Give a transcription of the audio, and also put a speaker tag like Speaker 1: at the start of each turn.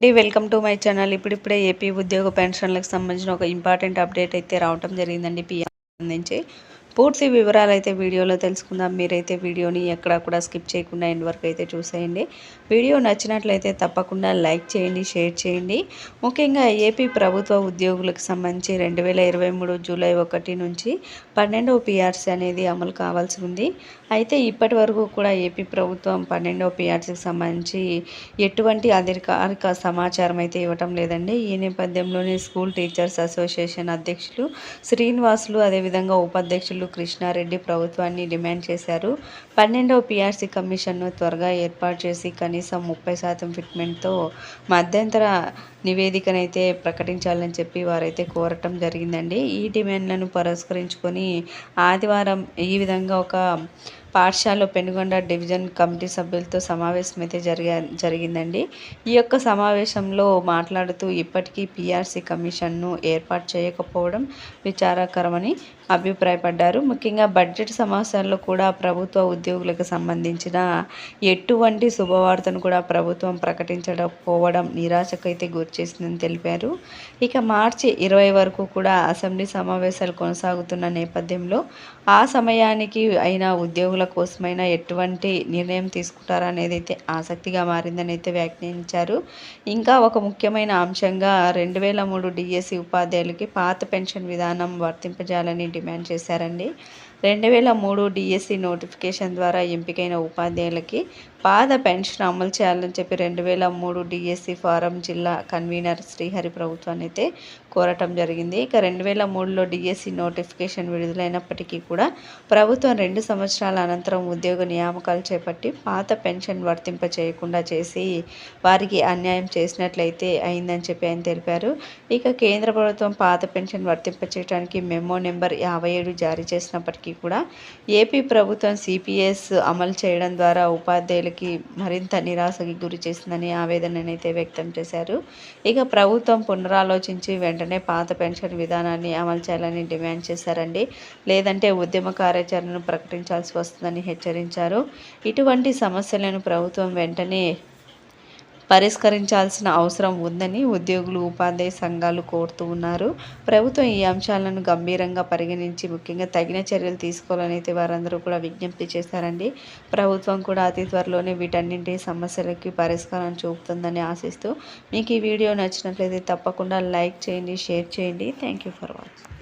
Speaker 1: అండి welcome to my channel. ఇప్పుడిప్పుడే AP ఉద్యోగ పెన్షన్లకు సంబంధించిన ఒక ఇంపార్టెంట్ అప్డేట్ అయితే రావటం జరిగిందండి పిఎం సంబంధించి. పూర్తి వివరాలు అయితే వీడియోలో తెలుసుకుందాం. మీరైతే వీడియోని ఎక్కడ కూడా స్కిప్ చేయకుండా ఎండ్ వరకు అయితే చూసేయండి. వీడియో నచ్చినట్లయితే తప్పకుండా లైక్ చేయండి షేర్ చేయండి. ముఖ్యంగా ఏపీ ప్రభుత్వ ఉద్యోగులకు సంబంధించి రెండు వేల ఇరవై మూడు జూలై ఒకటి నుంచి పన్నెండవ పిఆర్సీ అనేది అమలు కావాల్సి ఉంది. అయితే ఇప్పటి వరకు కూడా ఏపీ ప్రభుత్వం పన్నెండవ పిఆర్సీకి సంబంధించి ఎటువంటి అధికారిక సమాచారం అయితే ఇవ్వటం లేదండి. ఈ నేపథ్యంలోనే స్కూల్ టీచర్స్ అసోసియేషన్ అధ్యక్షులు శ్రీనివాసులు అదేవిధంగా ఉపాధ్యక్షులు కృష్ణారెడ్డి ప్రభుత్వాన్ని డిమాండ్ చేశారు. పన్నెండవ పిఆర్సీ కమిషన్ను త్వరగా ఏర్పాటు చేసి కనీసం ముప్పై శాతం ఫిట్మెంట్తో మధ్యంతర నివేదికనైతే ప్రకటించాలని చెప్పి వారైతే కోరటం జరిగిందండి. ఈ డిమాండ్లను పురస్కరించుకొని ఆదివారం ఈ విధంగా ఒక పాఠశాలలో పెనుగొండ డివిజన్ కమిటీ సభ్యులతో సమావేశం అయితే జరిగా జరిగిందండి. ఈ యొక్క సమావేశంలో మాట్లాడుతూ ఇప్పటికీ పిఆర్సీ కమిషన్ను ఏర్పాటు చేయకపోవడం విచారకరమని అభిప్రాయపడ్డారు. ముఖ్యంగా బడ్జెట్ సమావేశాల్లో కూడా ప్రభుత్వ ఉద్యోగులకు సంబంధించిన ఎటువంటి శుభవార్తను కూడా ప్రభుత్వం ప్రకటించకపోవడం నిరాశకైతే గురిచేసిందని తెలిపారు. ఇక మార్చి ఇరవై వరకు కూడా అసెంబ్లీ సమావేశాలు కొనసాగుతున్న నేపథ్యంలో ఆ సమయానికి అయినా ఉద్యోగుల కోసమైనా ఎటువంటి నిర్ణయం తీసుకుంటారా అనేది అయితే ఆసక్తిగా మారిందని అయితే వ్యాఖ్యానించారు. ఇంకా ఒక ముఖ్యమైన అంశంగా రెండు వేల మూడు డిఎస్సి ఉపాధ్యాయులకి పాత పెన్షన్ విధానం వర్తింపజేయాలని డిమాండ్ చేశారండి. రెండు వేల మూడు డిఎస్సి నోటిఫికేషన్ ద్వారా ఎంపికైన ఉపాధ్యాయులకి పాద పెన్షన్ అమలు చేయాలని చెప్పి రెండు వేల మూడు డిఎస్సి ఫారం జిల్లా కన్వీనర్ శ్రీహరి ప్రభుత్వాన్ని అయితే కోరటం జరిగింది. ఇక రెండు వేల మూడులో డిఎస్సి నోటిఫికేషన్ విడుదలైనప్పటికీ కూడా ప్రభుత్వం రెండు సంవత్సరాల అనంతరం అనంతరం ఉద్యోగ నియామకాలు చేపట్టి పాత పెన్షన్ వర్తింప చేయకుండా చేసి వారికి అన్యాయం చేసినట్లయితే అయిందని చెప్పి ఆయన తెలిపారు. ఇక కేంద్ర ప్రభుత్వం పాత పెన్షన్ వర్తింప చేయడానికి మెమో నెంబర్ యాభై ఏడు జారీ చేసినప్పటికీ కూడా ఏపీ ప్రభుత్వం సిపిఎస్ అమలు చేయడం ద్వారా ఉపాధ్యాయులకి మరింత నిరాశకి గురి చేసిందని ఆవేదననైతే వ్యక్తం చేశారు. ఇక ప్రభుత్వం పునరాలోచించి వెంటనే పాత పెన్షన్ విధానాన్ని అమలు చేయాలని డిమాండ్ చేశారండి. లేదంటే ఉద్యమ కార్యాచరణను ప్రకటించాల్సి వస్తుంది వస్తుందని హెచ్చరించారు. ఇటువంటి సమస్యలను ప్రభుత్వం వెంటనే పరిష్కరించాల్సిన అవసరం ఉందని ఉద్యోగులు ఉపాధ్యాయ సంఘాలు కోరుతూ ఉన్నారు. ప్రభుత్వం ఈ అంశాలను గంభీరంగా పరిగణించి ముఖ్యంగా తగిన చర్యలు తీసుకోవాలని అయితే వారందరూ కూడా విజ్ఞప్తి చేశారండి. ప్రభుత్వం కూడా అతి త్వరలోనే వీటన్నింటి సమస్యలకి పరిష్కారం చూపుతుందని ఆశిస్తూ మీకు ఈ వీడియో నచ్చినట్లయితే తప్పకుండా లైక్ చేయండి షేర్ చేయండి. Thank you for watching